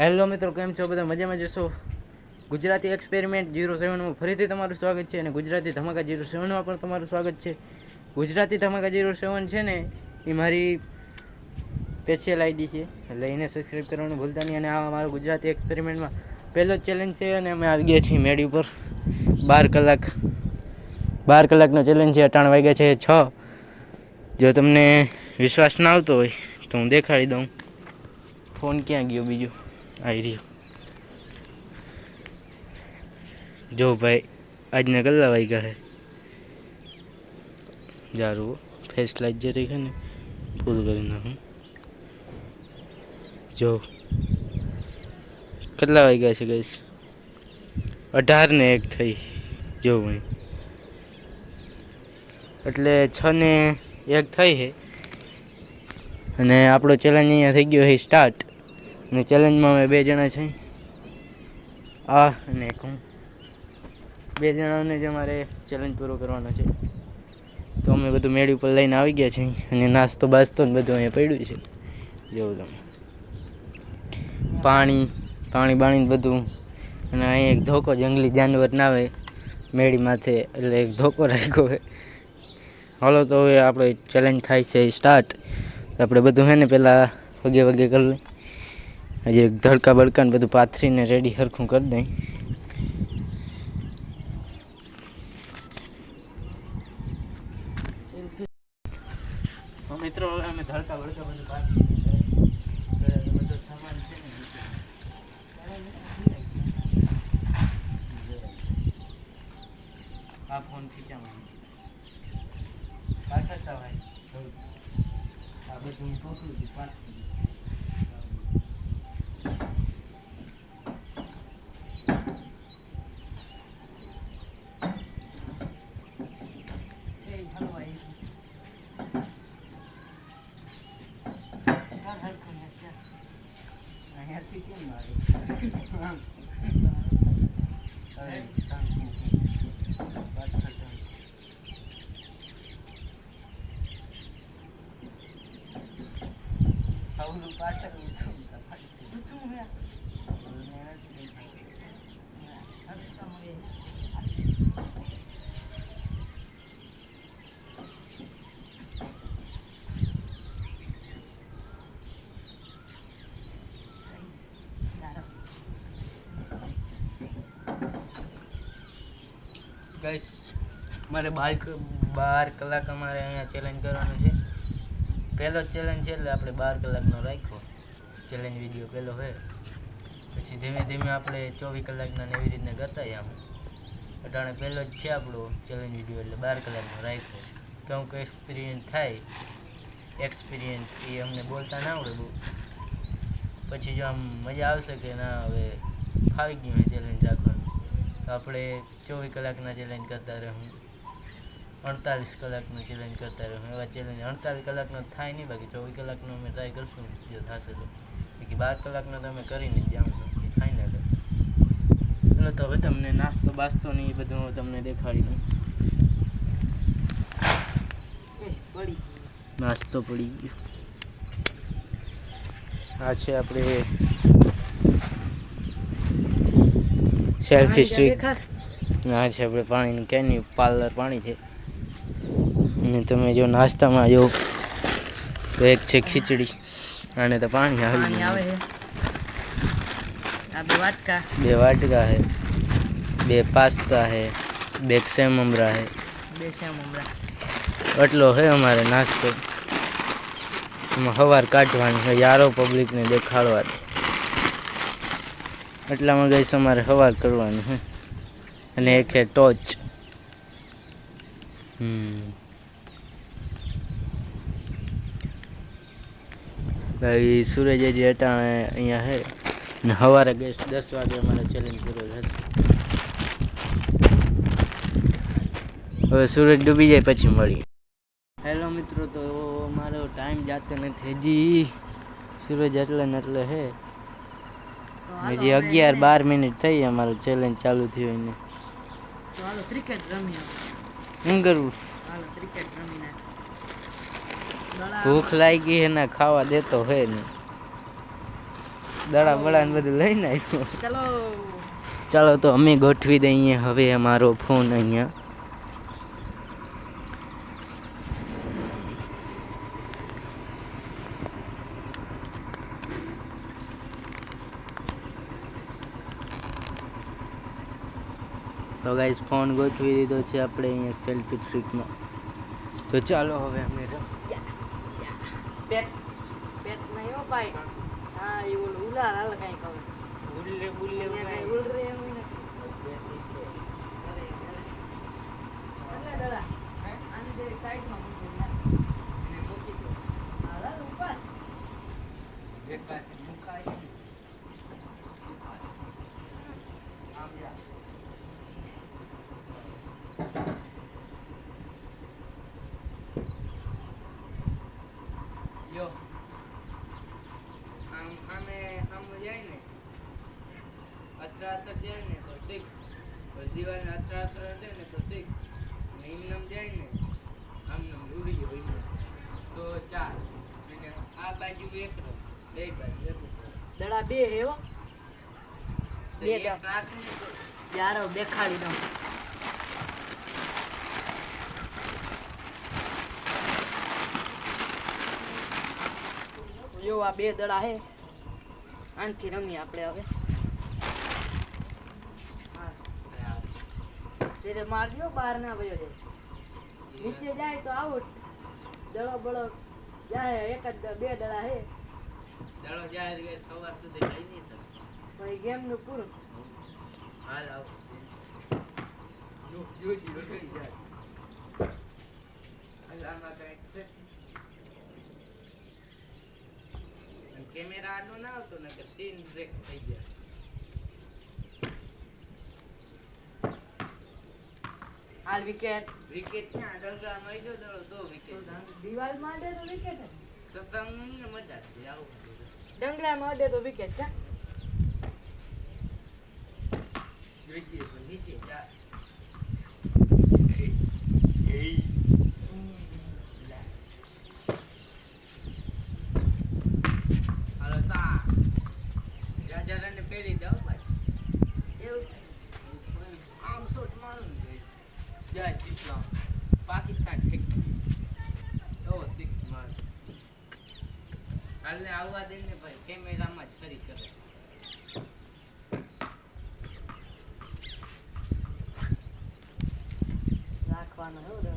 Hello મિત્રો, કેમ છો? બધા મજામાં જશો ગુજરાતી એક્સપેરિમેન્ટ જીરો સેવનમાં ફરીથી તમારું સ્વાગત છે અને ગુજરાતી ધમાકા જીરો સેવનમાં પણ તમારું સ્વાગત છે. ગુજરાતી ધમાકા જીરો સેવન છે ને, એ મારી સ્પેશિયલ આઈડી છે. એટલે એને સબસ્ક્રાઈબ કરવાનું ભૂલતા નહીં અને આ મારો ગુજરાતી એક્સપેરિમેન્ટમાં પહેલો ચેલેન્જ છે અને અમે આવી ગયા છીએ મેડી ઉપર. બાર કલાક, બાર કલાકનો ચેલેન્જ છે અટાણ વાગ્યા છે, છ. જો તમને વિશ્વાસ ના આવતો હોય તો હું દેખાડી દઉં. ફોન ક્યાં ગયો બીજો? આવી રહ્યો. જો ભાઈ, આજના કેટલા વાગ્યા છે? જારું ફેસ લાઈટ જે રહી છે ને ફૂલ કરી નાખું. જો, કેટલા વાગ્યા છે ગઈશ અઢાર ને એક થઈ. જો ભાઈ, એટલે છ ને એક થઈ છે. અને આપણો ચેલેન્જ અહીંયા થઈ ગયો છે સ્ટાર્ટ અને ચેલેન્જમાં અમે બે જણા છે આ અને એક હું. બે જણાને જ અમારે ચેલેન્જ પૂરો કરવાનો છે. તો અમે બધું મેળી ઉપર લઈને આવી ગયા છે અને નાસ્તો બાસ્તો ને બધું અહીંયા પડ્યું છે. જેવું તમે. પાણી પાણી બાણી બધું. અને અહીંયા એક ધોકો જંગલી જાનવર ના આવે. મેળી માથે એટલે એક ધોકો રાખ્યો હોય. હાલો તો હવે આપણે ચેલેન્જ થાય છે સ્ટાર્ટ આપણે બધું હે ને પહેલાં વગે વગે કરી લઈ હજી ધડકા બડકા ને બધું પાથરીને રેડી સરખું કરી દઈ. મિત્રો, હવે અમે ધડકા બડકા બધું પાથરી બધો સામાન છે ને આ ફોન ખીચામાં પાછળ તો ભાઈ આ બધું હું પકડું છું પાછળ એ હલવાઈ ચાલ હરખું ને ચાલ. અહીંયાથી કેમ મારે? આમ. હવે આમ. પાછળ જાઉં. આવલું પાછળ ઊંચું ઊંચું હે. મને નથી દેખાતું. હરખા મળે. ગાઈસ મારે બાર બાર કલાક અમારે અહીંયા ચેલેન્જ કરવાનું છે. પહેલો ચેલેન્જ છે એટલે આપણે બાર કલાકનો રાખ્યો. ચેલેન્જ વીડિયો પહેલો હોય પછી ધીમે ધીમે આપણે ચોવીસ કલાકના એવી રીતના કરતા આમ અટાણે પહેલો જ છે આપણો ચેલેન્જ વીડિયો એટલે બાર કલાકનો રાખ્યો. કેમ કે એક્સપિરિયન્સ થાય. એક્સપિરિયન્સ એ અમને બોલતા ના આવડે બહુ. પછી જો આમ મજા આવશે કે ના, હવે ફાવી ગયું ચેલેન્જ રાખવાનું. તો આપણે ચોવીસ કલાકના ચેલેન્જ કરતા રહું અડતાલીસ કલાકનું ચેલેન્જ કરતા રહ્યો એવા ચેલેન્જ અડતાલીસ કલાકનો થાય નહીં બાકી ચોવીસ કલાકનો અમે ટ્રાય કરશું જો થશે તો. બાકી બાર કલાકનો તમે કરીને જ જાઉં ફાઇનલ ચલો તો હવે તમને નાસ્તો બાસ્તો નહીં એ બધું હું તમને દેખાડી દઉં. નાસ્તો પડી ગયો. આ છે આપણે સેલ્ફી સ્ટ્રીક આ છે આપણે પાણીનું કેન્યુ પાર્લર પાણી છે. અને તમે જો નાસ્તામાં જો તો એક છે ખીચડી અને તો પાણી આવી આવે છે. બે વાટકા. બે વાટકા છે બે પાસ્તા છે બે સેમ અમરા છે બે એટલો છે અમારે નાસ્તો. એમાં સવાર કાઢવાની છે યારો પબ્લિકને દેખાડવાની. એટલામાં ગઈ અમારે સવાર કરવાની છે અને એક છે ટોચ હમ. ભાઈ સૂરજ હજી અટાણે અહીંયા છે ને સવારે ગેસ દસ વાગે અમારે ચેલેન્જ પૂરો થશે હવે સૂરજ ડૂબી જાય પછી મળી. હેલો મિત્રો તો મારો ટાઈમ જાતે નથી. હજી સૂરજ એટલે ને એટલે હે. હજી અગિયાર બાર મિનિટ થઈ અમારું ચેલેન્જ ચાલુ થયું એને. ક્રિકેટ રમીએ શું કરવું ક્રિકેટ રમીને. ભૂખ લાગી એને ને ખાવા દેતો હે ને. દડા બડા ને બધું લઈને નાખ્યું ચલો. ચાલો તો અમે ગોઠવી દઈએ હવે અમારો ફોન અહીંયા. તો ગાઈસ ફોન ગોઠવી દીધો છે આપણે અહીંયા સેલ્ફી ટ્રીકમાં તો ચાલો હવે અમે પેટ પેટ નહીં હો ભાઈ. હા એ ઓલું ઉલાર હાલ કાંઈ કહું બુલ્લે અહીંયા કાંઈ. ઉલરે એવું નથી. અરે, અરે. અરે, દાદા. આની જેવી સાઈડમાં મૂકી દે. એને મૂકી દો. હાલ, હાલ, ઉપર. એકાદ મુકાય નહીં. આમ જા. યો. આમ આમે આમ જાય ને અત્ર અત્ર જાય ને તો સિક્સ દિવાલ અત્ર અત્ર જાય ને તો સિક્સ અને ઇમનમ જાય ને આમ નમ ઉડી ગયો ઇમનમ તો ચાર અને આ બાજુ એક બે બાજુ દડા બે હે બે યાર હવે દેખાડી દઉં. જો આ બે દડા હે. આનથી રમીએ આપણે હવે. તેને મારજો બહાર ના વયો જાય નીચે જાય તો આઉટ દડો બળો જાય એક જ બે દડા હે. ચાલો જાય સવાર સુધી જઈ નહીં શકે. પછી ગેમનું પૂરું. હાલ આવો. જો જો જો જાય. હાલ આમાં કાંઈક છે. અને કેમેરા આડો ના આવતો ને કે સીન બ્રેક થઈ જાય. હાલ વિકેટ વિકેટ ક્યાં ડંગરા મરી ગયો દડો તો વિકેટ દિવાલ માટે તો વિકેટ તો તમને મજા છે આવું બધું. ડંગરા માં અડે તો વિકેટ છે. વિકેટ નીચે જાય હાલો સા રાજારાને પહેરી દઉં પાછી એવું આમ શોટ મારું ને જય શીખલા પાકિસ્તાન ઠીક તો સિક્સ માર કાલે આવવા દે ને ભાઈ કેમેરામાં જ કરી કરે રાખવાનો હે દડો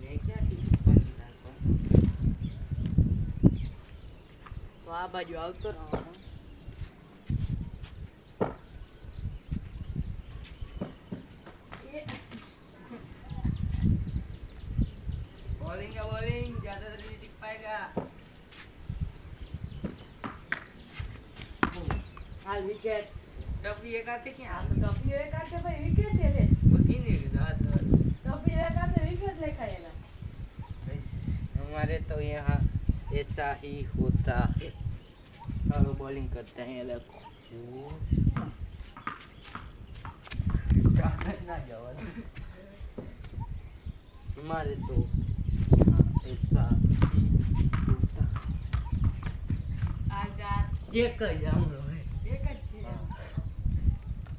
ને ક્યાંથી બંધ રાખવાનું? તો આ બાજુ આવતો રહેવાનો बॉलिंग है बॉलिंग ज्यादा नहीं टिक पाएगा હાલ વિકેટ टपी एक आते क्या આ તો ટપી એક આટે ભાઈ વિકેટ છે લે बकीने के दांत ટપી એક આટે વિકેટ લેખાયેલા हमारे तो यहाँ ऐसा ही होता है चलो बॉलिंग करते हैं अलग ना जाओ हमारे तो यहाँ ऐसा ही होता આ ચાર એક જ આમનો હે એક જ છે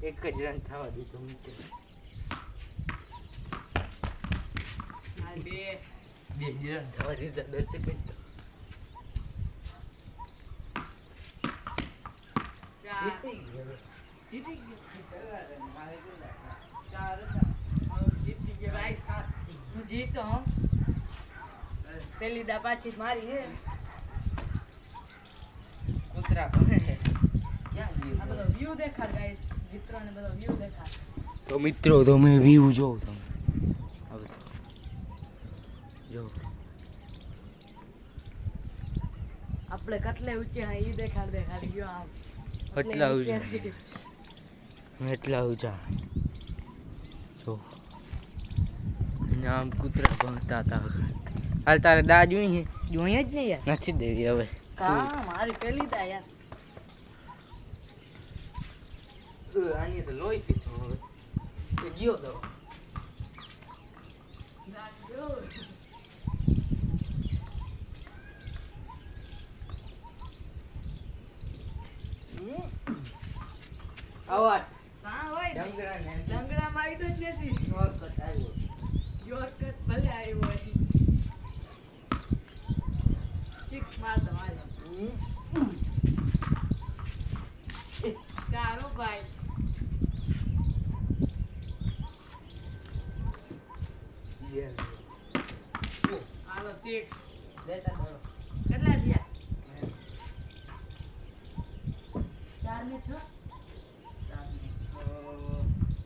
એક જ રન થવા દીધો મૂકે બે. બે જ રન થવા દીધા દર્શક મિત્રો જીતી ગયો જીતી ગયો. જીતી ગયો. ભાઈ હું જીતો પેલી દા પાછી મારી હે. કૂતરા કોને ક્યાં આ બધો વ્યૂ દેખાડ ગાઈસ મિત્રોને બધો વ્યૂ દેખાડ તો મિત્રો તમે વ્યૂ જોવો તમે. હવે જો. આપણે કટલે ઊંચે હા ઈ દેખાડ દેખાડ ગયો આમ. એટલા ઊંચે? એટલા ઊંચા. જો. આમ કૂતરા ભણતા હતા હાલ તારે દા જોઈએ જોઈએ જ ને યાર. નથી દેવી હવે. કા? મારી પેલી દા યાર. આની તો લોહી પીતો હવે એ ગયો તો આવાજ હા ડંગરા જ નથી શોર્ટકટ આવ્યો યોરકટ ભલે આવ્યો સિક્સ માર દો હાલો ભાઈ હાલો સિક્સ લેતા ધરો. કેટલા થયા ચાર ને છ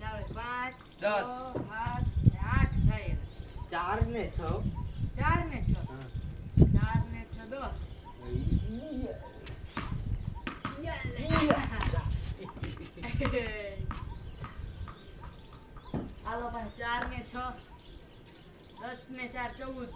ચાલો પાંચ દસ. છ, સાત ને આઠ થાય ચાર ને છ ચાર ને છ હા. ચાર ને છ દસ હાલો ભાઈ ચાર ને છ દસ ને ચાર ચૌદ.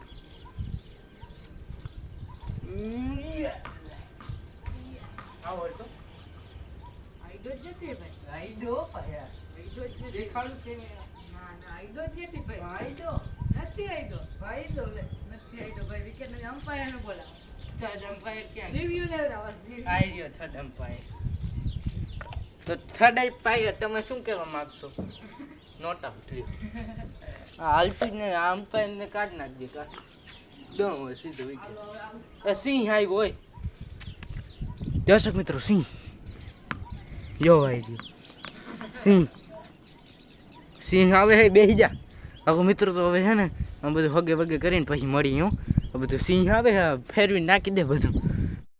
આઈડો જ નથી ભાઈ. આઈડો જ નથી. દેખાડું છે ના ના આઈડો જ નથી ભાઈ. આઈડો નથી આઈડો. આઈડો લે. નથી આઈડો ભાઈ. વિકેટ નથી અમ્પાયરનું બોલાવો. થર્ડ એમ્પાયર ક્યાં? રિવ્યુ લેવડાવો આવી ગયો થર્ડ એમ્પાયર તો થર્ડ એમ્પાયર તમે શું કહેવા માંગશો? નોટ આઉટ લ્યો આ હાલતું જ ને આ અમ્પાયર ને કાઢ નાખજે કા દો હવે સીધો વિકેટ હાલો હવે આમ એ સિંહ આવ્યો હોય દર્શક મિત્રો સિંહ યો આવી ગયો સિંહ સિંહ આવે હે બેસી જા હવે મિત્રો તો હવે છે ને આ બધું હગે વગે કરીને પછી મળી હું આ બધું સિંહ આવે હે ફેરવી નાખી દે બધું